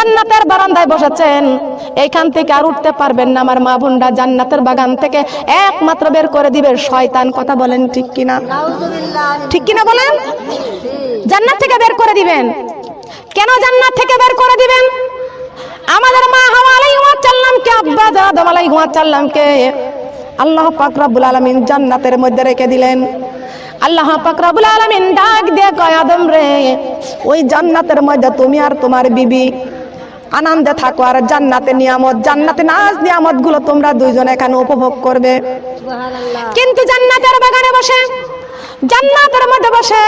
জান্নাতের বারান্দায় বসেছেন। এইখান থেকে আর উঠতে পারবেন না আমার মা বোনরা, জান্নাতের বাগান থেকে একমাত্র বের করে দিবে। শয়তান কথা বলেন ঠিক কিনা? ঠিক কিনা বলেন? জান্নাত থেকে বের করে দিবেন। কেন জান্নাত থেকে বের করে দিবেন? আমাদের মা হাওয়া আলাইহিস সালামকে আব্বা জান আদম আলাইহিস সালামকে আল্লাহ পাক রব্বুল আলামিন জান্নাতের মধ্যে রেখে দিলেন। আল্লাহ পাক রব্বুল আলামিন ডাক দিয়ে কয়, আদম রে, ওই জান্নাতের মধ্যে তুমি আর তোমার বিবি আনন্দে থাকো আর জান্নাতের নিয়ামত জান্নাতে নাজ নিয়ামতগুলো তোমরা দুইজন এখানে উপভোগ করবে। কিন্তু জান্নাতের বাগানে বসে জান্নাতের মধ্যে বসে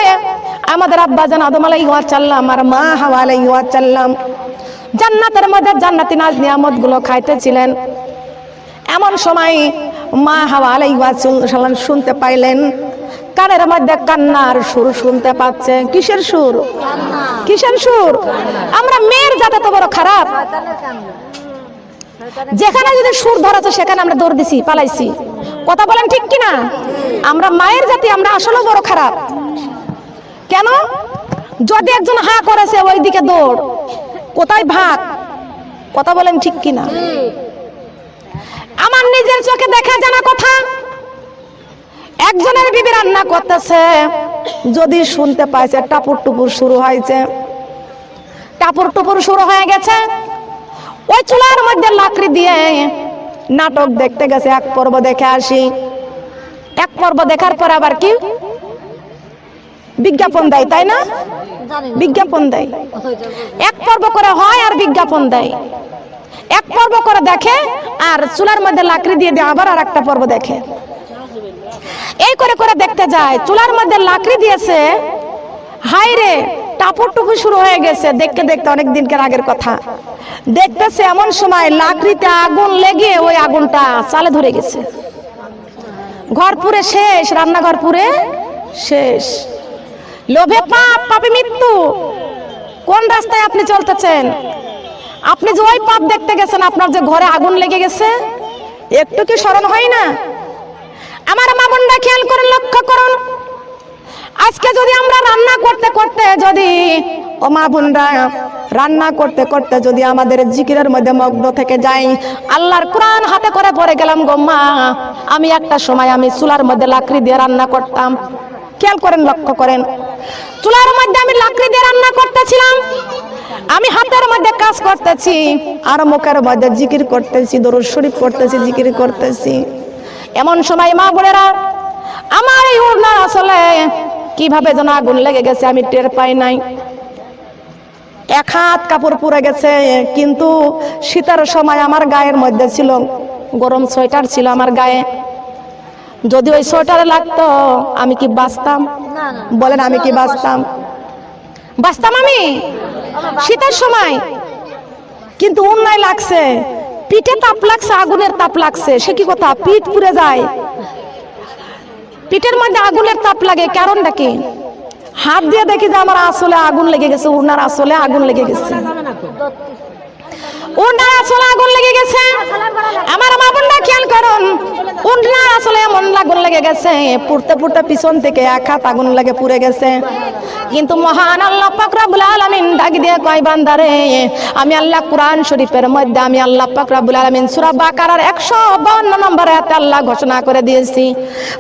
আমাদের আব্বা জান আদম আলাইহিস সালাম আর মা হাওয়া আলাইহিস সালাম জান্নাতের মধ্যে জান্নাতি নাজ নিয়ামতগুলো খাইতেছিলেন। এমন সময় মা হাওয়া আলাইহিস সালাম শুনতে পাইলেন কানের মধ্যে কান্নার সুর শুনতে পাচ্ছে। কিসের সুর? কিসের সুর? আমরা মেয়ের জাতে তো বড় খারাপ। যেখানে যদি সুর ধরেছে, সেখানে আমরা দৌড় দিছি, পালাইছি। কথা বলেন ঠিক কিনা? আমরা মায়ের জাতি, আমরা আসলে বড় খারাপ। কেন? যদি একজন হা করেছে, ওইদিকে দৌড়। কোথায় ভাত কথা বলেন ঠিক কিনা? আমার নিজের চোখে দেখা জানা কথা। একজনের বিবি রান্না করতেছে, যদি শুনতে পাইছে, টাপুর টুপুর শুরু হয়েছে। টাপুর টুপুর শুরু হয়ে গেছে। ওই চুলার মধ্যে লাকড়ি দিয়ে নাটক দেখতে গেছে, এক পর্ব দেখে আসি। এক পর্ব দেখার পর আবার কি? বিজ্ঞাপন দেয়, তাই না? বিজ্ঞাপন দেয়। এক পর্ব করে হয় আর বিজ্ঞাপন দেয়। এক পর্ব করে দেখে আর চুলার মধ্যে লাকড়ি দিয়ে দিয়ে আবার আর একটা পর্ব দেখে। এই করে করে দেখতে যায়। চুলার মধ্যে লাকড়ি দিয়েছে। হাই রে টাপুর টুপু শুরু হয়ে গেছে। দেখতে দেখতে অনেক দিনকার আগের কথা। দেখতেছে এমন সময় লাকড়িতে আগুন লেগে ওই আগুনটা চালে ধরে গেছে। ঘর পুরে শেষ, রান্নাঘর পুরে শেষ। লোভে পাপ, পাপে মৃত্যু। কোন রাস্তায় আপনি চলতেছেন? আপনি যে ওই পাপ দেখতে গেছেন, আপনার যে ঘরে আগুন লেগে গেছে, একটু কি স্মরণ হয় না? আমার মা বোনরা খেয়াল করুন লক্ষ্য করুন। আজকে যদি আমরা রান্না করতে করতে যদি, ও মা বোনরা রান্না করতে করতে যদি আমাদের জিকিরের মধ্যে মগ্ন থেকে যাই আল্লাহর কোরআন হাতে করে পড়ে গেলাম গো মা। আমি একটা সময় আমি চুলার মধ্যে লাকড়ি দিয়ে রান্না করতাম। খেয়াল করেন, লক্ষ্য করেন। চুলার মধ্যে আমি লাকড়ি দিয়ে রান্না করতেছিলাম। আমি হাতের মধ্যে কাজ করতেছি, আর মুখের মধ্যে জিকির করতেছি, দরুদ শরীফ করতেছি জিকির করতেছি। এমন সময় মা বোনেরা, আমার এই ওড়না আসলে কীভাবে যেন আগুন লেগে গেছে আমি টের পাই নাই। এক হাত কাপড় পুড়ে গেছে, কিন্তু শীতের সময় আমার গায়ের মধ্যে ছিল, গরম সোয়েটার ছিল আমার গায়ে। যদি ওই সোয়েটারে লাগতো, আমি কি বাঁচতাম? বলেন, আমি কি বাঁচতাম? বাঁচতাম আমি? শীতের সময়। কিন্তু উন্নয় লাগছে। পিঠে তাপ লাগছে, আগুনের তাপ লাগছে। সে কি কথা? পিঠ পুড়ে যায়। পিঠের মধ্যে আগুনের তাপ লাগে, কারণটা কি? হাত দিয়ে দেখি যে আমার আসলে আগুন লেগে গেছে, উনার আসলে আগুন লেগে গেছে। উনার আসলে আগুন লেগে গেছে। আমার মা বোনরা খেয়াল করুন উনার আসলে এমন আগুন লেগে গেছে, পুড়তে পুড়তে পিছন থেকে এক হাত আগুন লেগে পুড়ে গেছে। কিন্তু মহান আল্লাহ পাক রব্বুল আলামিন ডাক দিয়ে কয় বান্দারে আমি আল্লাহ কোরআন শরীফের মধ্যে, আমি আল্লাহ পাক রব্বুল আলামিন সূরা বাকারার 152 নম্বর আয়াতে আল্লাহ ঘোষণা করে দিয়েছি।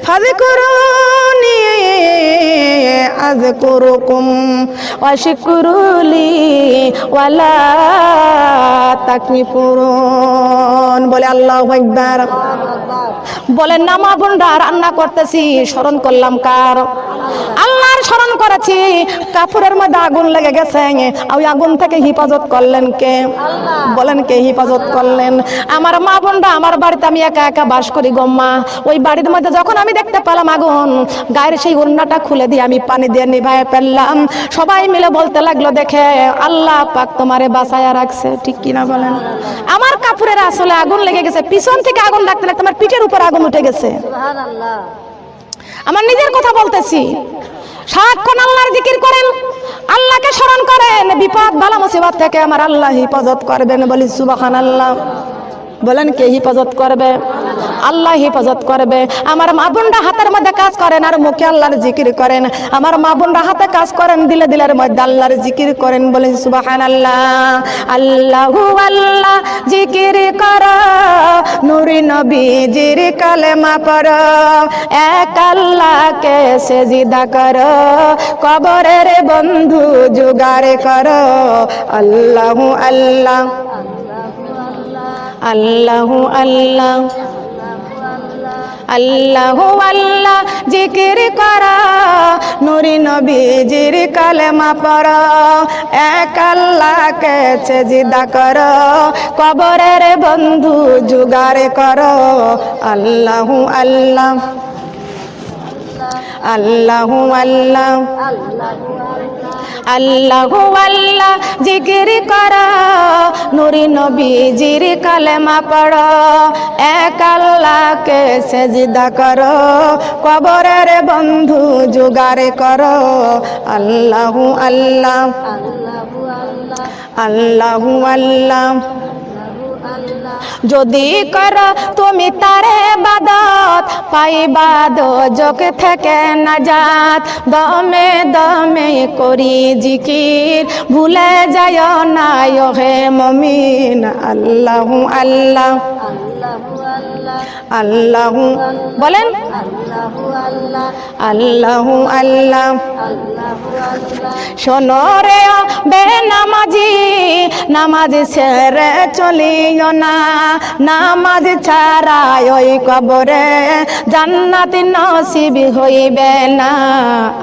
ফাযকুরুনি আযকুরুকুম ওয়াশকুরুলি ওয়ালা তাকনিফুরুন। বলে আল্লাহ আকবার। বলেন, না মা বোনরা, রান্না করতেছি, স্মরণ করলাম কার? আল্লাহর স্মরণ করেছি কাপড়ের মধ্যে আগুন লেগে গেছে। ওই আগুন থেকে হেফাজত করলেন কে? বলেন, কে হেফাজত করলেন? আমার মা বোনরা, আমার বাড়িতে আমি একা একা বাস করি গম্মা ওই বাড়ির মধ্যে যখন আমি দেখতে পেলাম আগুন, গায়ের সেই উন্নাটা খুলে দিয়ে আমি পানি দিয়ে নিভায় ফেললাম। সবাই মিলে বলতে লাগল, দেখে আল্লাহ পাক তোমারে বাঁচায়া রাখছে। ঠিক কিনা বলেন? আমার কাপড়ের আসলে আগুন লেগে গেছে। পিছন থেকে আগুন লাগতে লাগতে আমার পিঠের উপর আগুন উঠে গেছে। আমার নিজের কথা বলতেছি। সারাক্ষণ আল্লাহর জিকির করেন আল্লাহকে স্মরণ করেন। বিপদ বালা মুসিবত থেকে আমার আল্লাহ হেফাজত করবেন। বলি সুবাহান আল্লাহ বলেন কে হেফাজত করবে? আল্লাহ হেফাজত করবে। আমার মা বোনরা হাতের মধ্যে কাজ করেন আর মুখে আল্লাহর জিকির করেন। আমার মা বোনরা হাতে কাজ করেন দিলে দিলের মধ্যে আল্লাহর জিকির করেন। বলেন সুবাহান আল্লাহ আল্লাহু আল্লাহ কর নুরি নবীজির কালেমা পর এক আল্লাহকে সেজিদা কর। কবরের বন্ধু জুগারে কর। আল্লাহ আল্লাহ আল্লাহ আল্লাহ আল্লাহু আল্লাহ জিকির করা, নুরি নবীজির কালেমা পর এক আল্লাহকে জিদা কর, কবরের বন্ধু জুগারে কর। আল্লাহু আল্লাহ আল্লাহু আল্লাহ আল্লাহু আল্লাহ জিকির কর, নুরি নবীজির কালেমা পড়। এক আল্লাহকে সেজিদা কর, কবরের বন্ধু জুগারে কর। আল্লাহু আল্লাহ আল্লাহু আল্লাহ যদি কর তুমি তারে বাদত পাইবা যোগ থেকে নাজাত। দমে দমে করি জিকির, ভুলে যায় না হে মমিন। আল্লাহ আল্লাহ। আল্লাহু বলেন? আল্লাহু আল্লাহ। শোনো রে বেনামাজি নামাজ সেরে চলিও না। নামাজ ছাড়া ওই কবরে জান্নাত নসিব হইবে না।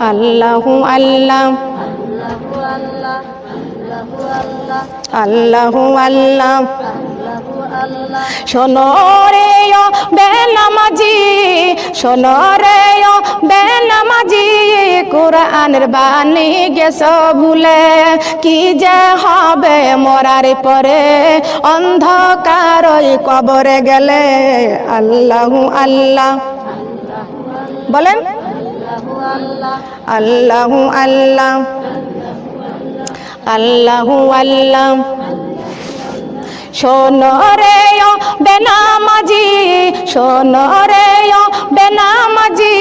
আল্লাহু আল্লাহ। আল্লাহু আল্লাহ। শোনো রে ও বেনামাজি, শোনো রে ও বেনামাজি, কোরআনের বাণী গেছ ভুলে, কি যে হবে মরার পরে? অন্ধকার কবরে গেলে আল্লাহু আল্লাহ। বলেন, আল্লাহু আল্লাহ। আল্লাহু আল্লাহ। শোনো রে বেনামাজি, শোনো রে বেনামাজি,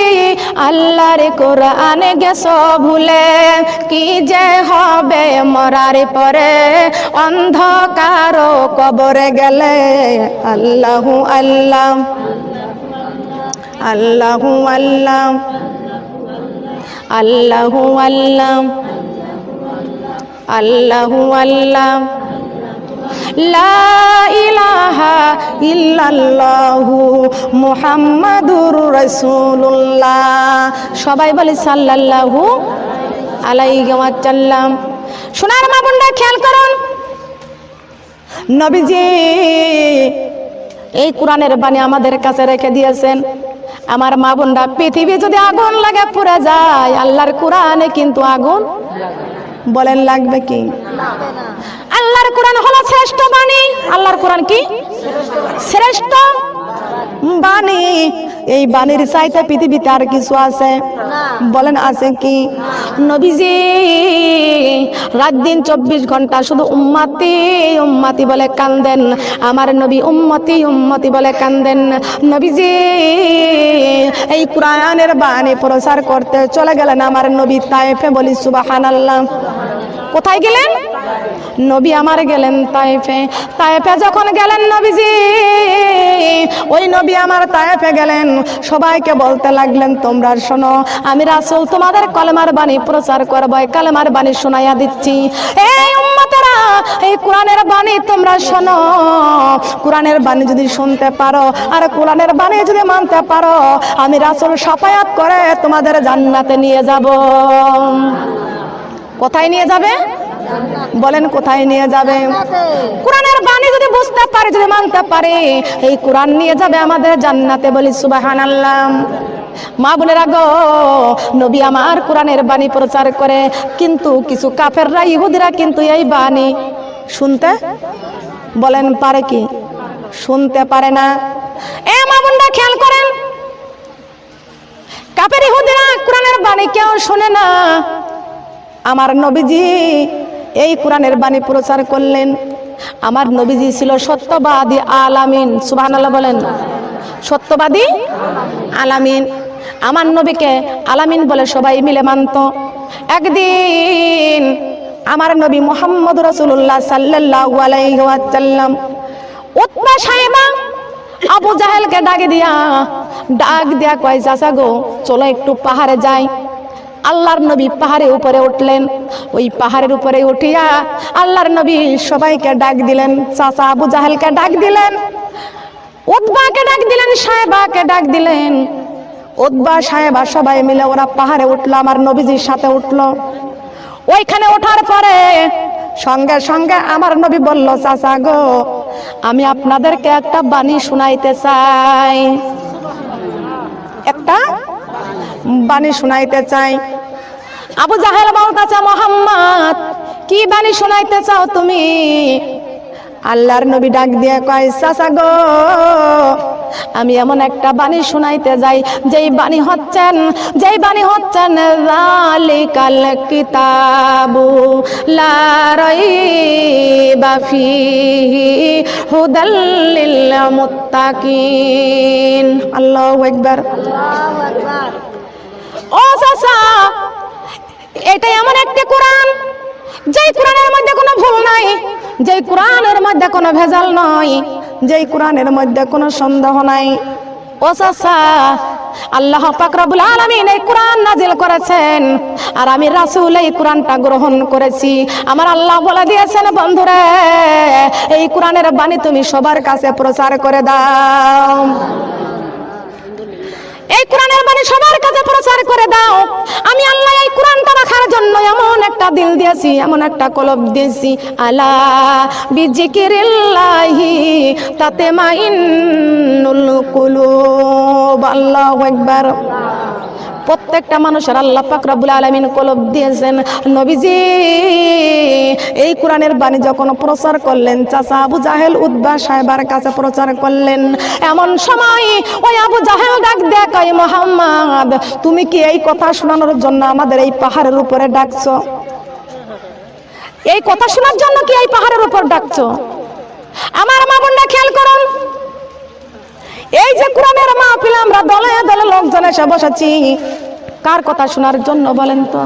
আল্লাহর কোরআন গেছ ভুলে, কি যে হবে মরার পরে অন্ধকার কবরে গেলে, আল্লাহু আল্লাহ আল্লাহু আল্লাহ আল্লাহু আল্লাহ আল্লাহু আল্লাহ। লা ইলাহা সবাই বলে সাল্লাল্লাহু আলাইহি ওয়াসাল্লাম। সোনার মা বোনরা, খেয়াল করুন। নবীজি এই কোরআনের বাণী আমাদের কাছে রেখে দিয়েছেন। আমার মা বোনরা, পৃথিবী যদি আগুন লাগে, পুড়ে যায়, আল্লাহর কোরআনে কিন্তু আগুন বলেন লাগবে কি? আল্লাহর কোরআন হলো শ্রেষ্ঠ বাণী। আল্লাহর কোরআন কি? শ্রেষ্ঠ। বাণী। এই বাণীর চাইতে পৃথিবীতে আর কিছু আছে? বলেন আছে কি? নবীজি রাত দিন চব্বিশ ঘণ্টা শুধু উম্মাতি উম্মাতি বলে কান্দেন। আমার নবী উম্মতি উম্মতি বলে কান্দেন। নবীজি এই কোরআনের বাণী প্রচার করতে চলে গেলেন আমার নবী তাইফে বলি সুবাহান আল্লাহ কোথায় গেলেন? নবী আমার গেলেন তাইফে। তাইফে যখন গেলেন নবীজি ওই নবী আমার তাইফে গেলেন। সবাইকে বলতে লাগলেন, তোমরা শোনো, আমি রাসূল তোমাদের কলেমার বাণী প্রচার করব কালেমার বাণী শোনাইয়া দিচ্ছি। এই উম্মতেরা, এই কোরআনের বাণী তোমরা শোনো। কোরআনের বাণী যদি শুনতে পারো, আর কোরআনের বাণী যদি মানতে পারো, আমি রাসূল সাফায়াত করে তোমাদের জান্নাতে নিয়ে যাব। কোথায় নিয়ে যাবে? বলেন কোথায় নিয়ে যাবে? কোরআনের বাণী যদি বুঝতে পারে, যদি মানতে পারে, এই কোরআন নিয়ে যাবে আমাদের জান্নাতে বলি সুবাহান আল্লাহ মা বোনেরা গো, নবী আমার কোরআনের বাণী প্রচার করে, কিন্তু কিছু কাফেররা, ইহুদিরা কিন্তু এই বাণী শুনতে বলেন পারে কি? শুনতে পারে না। এ মা বোনরা খেয়াল করেন কাপের ইহুদিরা কোরআনের বাণী কেউ শোনে না। আমার নবীজি এই কোরআনের বাণী প্রচার করলেন। আমার নবীজি ছিল সত্যবাদী আলামিন, সুবহানাল্লাহ বলেন। সত্যবাদী আলামিন। আমার নবীকে আলামিন বলে সবাই মিলে মানত। একদিন আমার নবী মোহাম্মদ রসুল্লাহ ওয়াসাল্লাম উতবা সাহেবা আবু জাহেলকে ডাকে দিয়া, ডাক দিয়া কয়, চাচা গো, চলো একটু পাহাড়ে যাই। আল্লাহর নবী পাহাড়ের উপরে উঠলেন। ওই পাহাড়ের উপরে উঠিয়া আল্লাহর নবী সবাইকে ডাক দিলেন, চাচা আবু জাহেলকে ডাক দিলেন উদ্বাকে ডাক দিলেন, সাহেবাকে ডাক দিলেন। উদ্বা সাহেবা সবাই মিলে ওরা পাহাড়ে উঠল, আমার নবীজির সাথে উঠল। ওইখানে ওঠার পরে সঙ্গে সঙ্গে আমার নবী বলল, চাচা গো, আমি আপনাদেরকে একটা বাণী শুনাইতে চাই। একটা বাণী শুনাইতে চাই। আবু জাহের জাহেল বলতেছে মোহাম্মদ কি বাণী শুনাইতে চাও তুমি? আল্লাহর নবী ডাক দিয়ে কয় চাচা গো আমি এমন একটা বাণী শুনাইতে যাই যেই বাণী হচ্ছেন যেই বাণী হচ্ছেন জালিকাল কিতাবু লা রাইবা ফিহি হুদাল লিল মুত্তাকিন। আল্লাহু আকবার। ও চাচা এটা এমন একটি কোরআন। যেই কোরআনের মধ্যে কোনো ভুল নাই, যেই কোরআনের মধ্যে কোনো ভেজাল নয়, যেই কোরআনের মধ্যে কোনো সন্দেহ নাই। ও চাচা, আল্লাহ পাক রব্বুল আলামিন এই কোরআন নাজিল করেছেন, আর আমি রাসূল এই কোরআনটা গ্রহণ করেছি। আমার আল্লাহ বলে দিয়েছেন, বন্ধুরে, এই কোরআনের বাণী তুমি সবার কাছে প্রচার করে দাও। এই কোরআনের বাণী সবার কাছে প্রচার করে দাও। আমি আল্লাহ এই কোরআনটা রাখার জন্য এমন একটা দিল দিয়েছি, এমন একটা কলব দিয়েছি। আলা বিজিকিরিল্লাহি তাতে মাইনুল কুলুব। আল্লাহু আকবার। প্রত্যেকটা মানুষের আল্লাহ পাক রব্বুল আলামিন কলব দিয়েছেন, নবীজি এই কোরআনের বাণী যখন প্রচার করলেন, চাচা আবু জাহেল উদ্বা সাহেবার কাছে প্রচার করলেন, এমন সময় ওই আবু জাহেল ডাক দেখ ওই মোহাম্মদ, তুমি কি এই কথা শোনানোর জন্য আমাদের এই পাহাড়ের উপরে ডাকছো? এই কথা শোনার জন্য কি এই পাহাড়ের উপর ডাকছো? আমার মা বোনরা খেয়াল করুন, এই যে কোরআনের মাহফিল, আমরা দলে দলে লোকজন এসে বসেছি। কার কথা শোনার জন্য বলেন তো?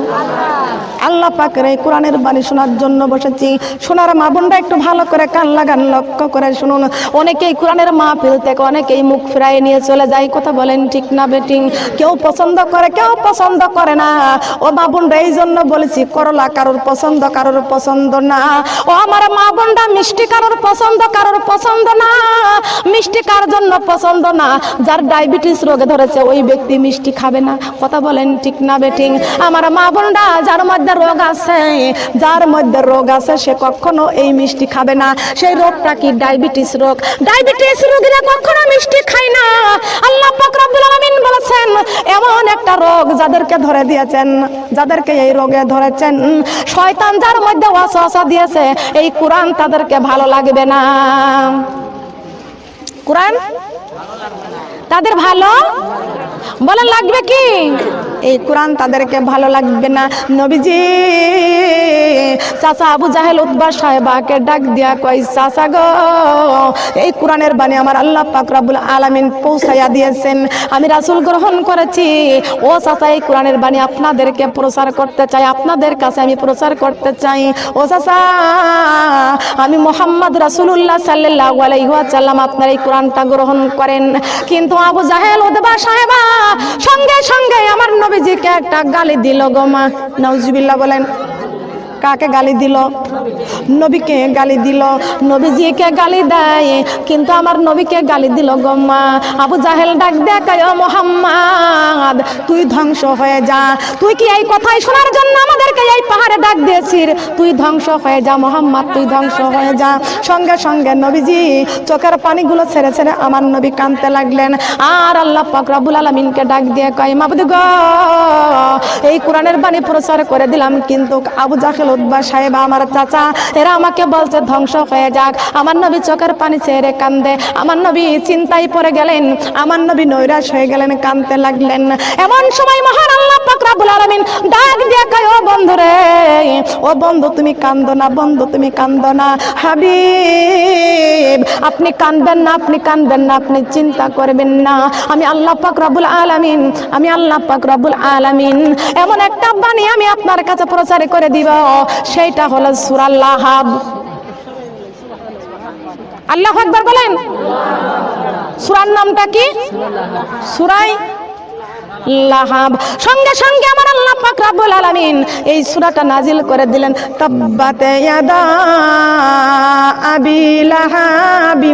আল্লাহ পাকের এই কোরআনের বাণী শোনার জন্য বসেছি। শোনার মা বোনরা একটু ভালো করে কান লাগান, লক্ষ্য করে শুনুন। অনেকেই কোরআনের মা মাহফিল থেকে অনেকেই মুখ ফিরাই নিয়ে চলে যায়। কথা বলেন ঠিক না বেটিং? কেউ পছন্দ করে, কেউ পছন্দ করে না। ও মা বোনরা এই জন্য বলেছি, করলা কারোর পছন্দ কারোর পছন্দ না। ও আমার মা বোনরা মিষ্টি কারোর পছন্দ কারোর পছন্দ না। মিষ্টি কার জন্য পছন্দ না? যার ডায়াবেটিস রোগে ধরেছে, ওই ব্যক্তি মিষ্টি খাবে না। কথা বলেন ঠিক না বেটিং আমার মা বোনরা, যার মধ্যে রোগ আছে, যার মধ্যে রোগ আছে, সে কখনো এই মিষ্টি খাবে না। সেই রোগটা কি ডায়াবেটিস রোগ? ডায়াবেটিস রোগীরা কখনো মিষ্টি খায় না। আল্লাহ বলেছেন, এমন একটা রোগ যাদেরকে ধরে দিয়েছেন, যাদেরকে এই রোগে ধরেছেন, শয়তান যার মধ্যে ওয়াসওয়াসা দিয়েছে, এই কোরআন তাদেরকে ভালো লাগবে না। কোরআন? তাদের ভালো? বলে লাগবে কি? এই কোরআন তাদেরকে ভালো লাগবে না। নবীজি, চাচা আবু জাহেল উদ্বা সাহেবাকে ডাক দিয়া কই চাচা গো, এই কোরআনের বাণী আমার আল্লাহ পাক রাব্বুল আলামিন পৌঁছাইয়া দিয়েছেন। আমি রাসূল গ্রহণ করেছি। ও চাচা, এই কোরআনের বাণী আপনাদেরকে প্রচার করতে চাই। আপনাদের কাছে আমি প্রচার করতে চাই। ও চাচা, আমি মোহাম্মদ রাসূলুল্লাহ সাল্লাল্লাহু আলাইহি ওয়াসাল্লাম আপনার এই কোরআনটা গ্রহণ করেন। কিন্তু আবু জাহেল ওদবা সাহেবা, সঙ্গে সঙ্গে আমার নবীজিকে একটা গালি দিল গোমা মা। নাউজুবিল্লাহ বলেন কাকে গালি দিল? নবীকে গালি দিল। নবীজিকে গালি দেয়, কিন্তু আমার নবীকে গালি দিল গম্মা আবু জাহেল ডাক দেখায় মোহাম্মদ, তুই ধ্বংস হয়ে যা। তুই কি এই কথাই শোনার জন্য আমাদেরকে এই পাহাড়ে ডাক দিয়েছিস? তুই ধ্বংস হয়ে যা, মোহাম্মদ, তুই ধ্বংস হয়ে যা। সঙ্গে সঙ্গে নবীজি চোখের পানিগুলো ছেড়ে ছেড়ে আমার নবী কানতে লাগলেন। আর আল্লাহ পাক রব্বুল আলামিনকে ডাক দিয়ে কয়, মাবুদ গো, এই কোরআনের বাণী প্রচার করে দিলাম, কিন্তু আবু জাহেল উদ্বা সাহেব, আমার চাচা, এরা আমাকে বলছে, ধ্বংস হয়ে যাক। আমার নবী চোখের পানি ছেড়ে কান্দে। আমার নবী চিন্তায় পড়ে গেলেন। আমার নবী নৈরাশ হয়ে গেলেন কানতে লাগলেন। এমন সময় মহান আল্লাহ পাক রাব্বুল আলামিন ডাক দিয়ে কয়, ও বন্ধু রে ও বন্ধু, তুমি কান্দো না, বন্ধু, তুমি কান্দো না। হাবিব, আপনি কানবেন না, আপনি কানবেন না, আপনি চিন্তা করবেন না। আমি আল্লাহ পাক রব্বুল আলামিন, আমি আল্লাহ পাক রব্বুল আলামিন। এমন একটা বাণী আমি আপনার কাছে প্রচার করে দিব। সেইটা হলো সুরাল্লাহ হাব আল্লাহ একবার বলেন? সুরার নামটা কি? সূরাই লাহাব। সঙ্গে সঙ্গে আমার আল্লাহ পাক রব্বুল আলামিন এই সূরাটা নাজিল করে দিলেন, তাব্বাতে ইয়াদা আবি লাহাবি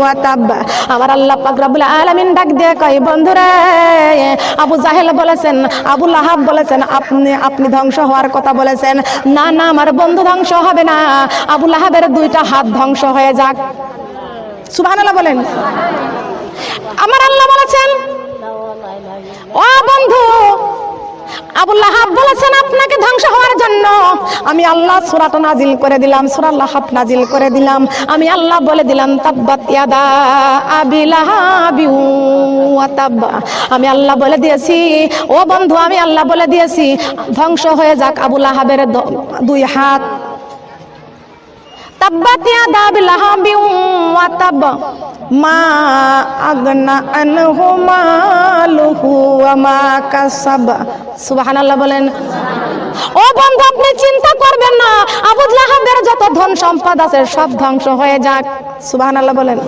ওয়া তাব আমার আল্লাহ পাক রব্বুল আলামিন ডাক দিয়ে কয়, বন্ধুরা, আবু জাহেল বলেছেন, আবু লাহাব বলেছেন, আপনি আপনি ধ্বংস হওয়ার কথা বলেছেন। না না, আমার বন্ধু ধ্বংস হবে না। আবু লাহাবের দুইটা হাত ধ্বংস হয়ে যাক। সুবহানাল্লাহ বলেন। আমার আল্লাহ বলেছেন ও বন্ধু, আবুল লাহাব বলেছেন আপনাকে ধ্বংস হওয়ার জন্য। আমি আল্লাহ সূরাটা নাজিল করে দিলাম, সূরা লাহাব নাজিল করে দিলাম। আমি আল্লাহ বলে দিলাম, তাব্বাত ইয়াদা আবি লাহাবি ওয়া তাব্বা। আমি আল্লাহ বলে দিয়েছি, ও বন্ধু, আমি আল্লাহ বলে দিয়েছি, ধ্বংস হয়ে যাক আবু লাহাবের দ- দুই হাত। আবি লাহাবি ওয়া তাব মা আগনা আনহু মালুহু ওয়া মা কাসাব সুবহানাল্লাহ বলেন ও বন্ধু আপনি চিন্তা করবেন না। আবুদ লাহাবের যত ধন সম্পদ আছে, সব ধ্বংস হয়ে যাক। সুবাহ বলেন।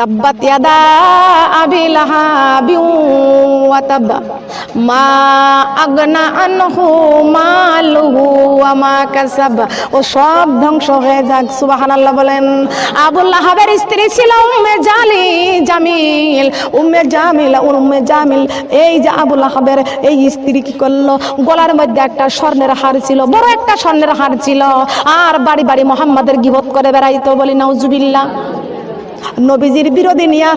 তাব্বাত ইয়াদা আবি লাহাবি ওয়া তাব মা আগনা আনহু মালুহু ওয়া মা কাসাব। ও সব ধ্বংস হয়ে যাক, সুবহানাল্লাহ বলেন। আবু লাহাবের স্ত্রী ছিল উম্মে জালি জামিল, উম্মে জামিল উম্মে জামিল। এই যে আবু লাহাবের এই স্ত্রী কি করল? গলার মধ্যে একটা স্বর্ণের হার ছিল, বড় একটা স্বর্ণের হার ছিল। আর বাড়ি বাড়ি মোহাম্মদের গিবত করে বেড়াইতো বলি নাউজুবিল্লাহ। নবীজির বিরোধী নিয়া,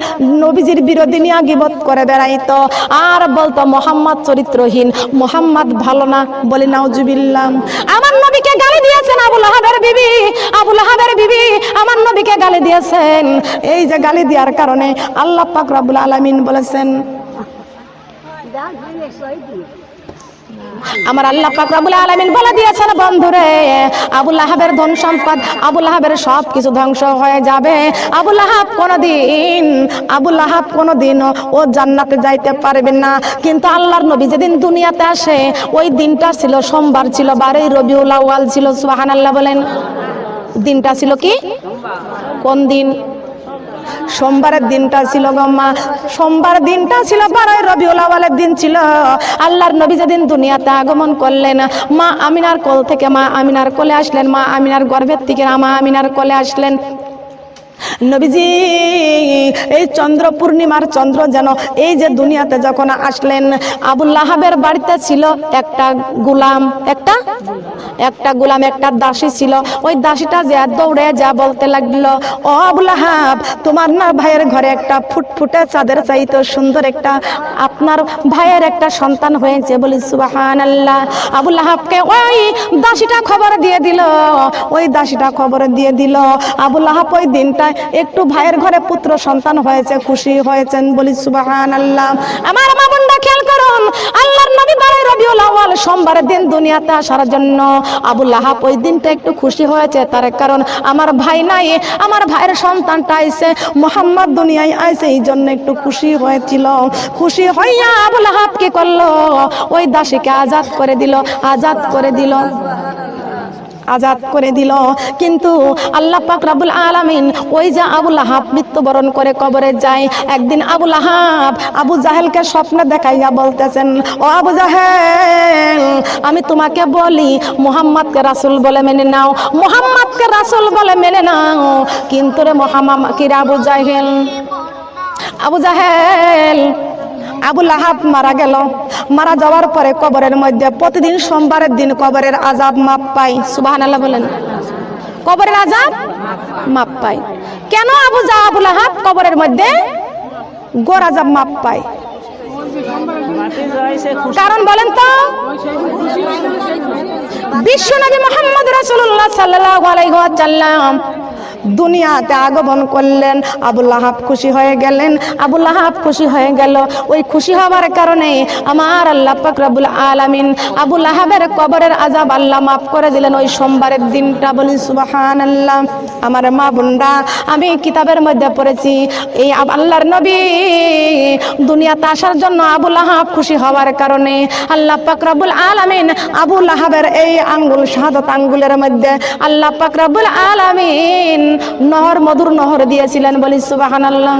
নবীজির বিরোধী নিয়া গিবত করে বেড়াইতো। আর বলতো, মোহাম্মদ চরিত্রহীন, মোহাম্মদ ভালো না। বলি, নাউজুবিল্লাহ। আমার নবীকে গালি দিয়েছেন আবুল আহাবের বিবি, আবুল আহাবের বিবি, আমার নবীকে গালি দিয়েছেন। এই যে গালি দেওয়ার কারণে আল্লাহ পাক রব্বুল আলামিন বলেছেন আমার আল্লাহ পাক রব্বুল আলামিন বলে দিয়েছেন, বন্ধুরে, আবুল আহাবের ধন সম্পদ, আবুল আহাবের সব কিছু ধ্বংস হয়ে যাবে। আবুল আহাব কোনোদিন, আবুল আহাব কোনোদিন ও জান্নাতে যাইতে পারবে না। কিন্তু আল্লাহর নবী যেদিন দুনিয়াতে আসে, ওই দিনটা ছিল সোমবার ছিল, বারোই রবিউল আউয়াল ছিল, সুবহানাল্লাহ বলেন। দিনটা ছিল কি? কোন দিন? সোমবারের দিনটা ছিল গম্মা সোমবার দিনটা ছিল বারোই রবি আওয়ালের দিন ছিল। আল্লাহর নবী যেদিন দুনিয়াতে আগমন করলেন, মা আমিনার কোল থেকে মা আমিনার কোলে আসলেন, মা আমিনার গর্ভের থেকে মা আমিনার কোলে আসলেন। নবীজি, এই চন্দ্র পূর্ণিমার চন্দ্র যেন এই যে দুনিয়াতে যখন আসলেন, আবুল লাহাবের বাড়িতে ছিল একটা গুলাম, একটা? একটা গুলাম, একটা দাসী ছিল। ওই দাসীটা যে দৌড়ে যা বলতে লাগল, ও আবুল আহাব তোমার না ভাইয়ের ঘরে একটা ফুটফুটে চাঁদের চাইতো সুন্দর একটা, আপনার ভাইয়ের একটা সন্তান হয়েছে। বলি সুবাহান আল্লাহ আবুল আহাবকে ওই দাসীটা খবর দিয়ে দিল। ওই দাসীটা খবর দিয়ে দিল। আবুল আহাব ওই দিনটা একটু ভাইয়ের ঘরে পুত্র সন্তান হয়েছে, খুশি হয়েছেন বলি সুবাহান আল্লাহ আমার মা বোনরা খেয়াল করুন, আল্লাহর নবী বারে রবিউল আউয়াল সোমবারের দিন দুনিয়াতে আসার জন্য। আবুল আহাব ওই দিনটা একটু খুশি হয়েছে, তার কারণ আমার ভাই নাই, আমার ভাইয়ের সন্তানটা আইছে, মোহাম্মদ দুনিয়ায় আইছে, এই জন্য একটু খুশি হয়েছিল। খুশি হইয়া আবুল আহাব কি করল? ওই দাসীকে আজাদ করে দিল, আজাদ করে দিল। আজাদ করে দিল। কিন্তু আল্লাহ পাক রাবুল আলামিন ওই যে আবুল আহাব মৃত্যুবরণ করে কবরে যায়। একদিন আবুল আহাব আবু জাহেলকে স্বপ্নে দেখাইয়া বলতেছেন, ও আবু জাহেল, আমি তোমাকে বলি, মোহাম্মদকে রাসুল বলে মেনে নাও, মোহাম্মদকে রাসুল বলে মেনে নাও। কিন্তু রে মোহাম্মদ কিরা আবু জাহেল? আবু জাহেল আবুল আহাব মারা গেল। মারা যাওয়ার পরে কবরের মধ্যে প্রতিদিন সোমবারের দিন কবরের আজাব মাপ পাই সুবাহান আল্লাহ বলেন। কবরের আজাব মাপ পাই কেন আবু যা আবুল আহাব কবরের মধ্যে গোর আজাব মাপ পায়? কারণ বলেন তো বিশ্বনবী মোহাম্মদ রাসূলুল্লাহ সাল্লাল্লাহু আলাইহি ওয়াসাল্লাম দুনিয়াতে আগমন করলেন। আবুল আহাব খুশি হয়ে গেলেন। আবুল আহাব খুশি হয়ে গেল। ওই খুশি হবার কারণে আমার আল্লাহ পাক রব্বুল আলামিন আবুল আহাবের কবরের আজাব আল্লাহ মাফ করে দিলেন। ওই সোমবারের দিনটা বলি সুবাহান আল্লাহ আমার মা বোনরা, আমি কিতাবের মধ্যে পড়েছি, এই আল্লাহর নবী দুনিয়াতে আসার জন্য আবুল আহাব খুশি হওয়ার কারণে আল্লাহ পাক রব্বুল আলামিন আবুল আহাবের এই আঙ্গুল, শাহাদত আঙ্গুলের মধ্যে আল্লাহ পাক রব্বুল আলামিন নহর মধুর নহর দিয়েছিলেন বলি সুবহানাল্লাহ।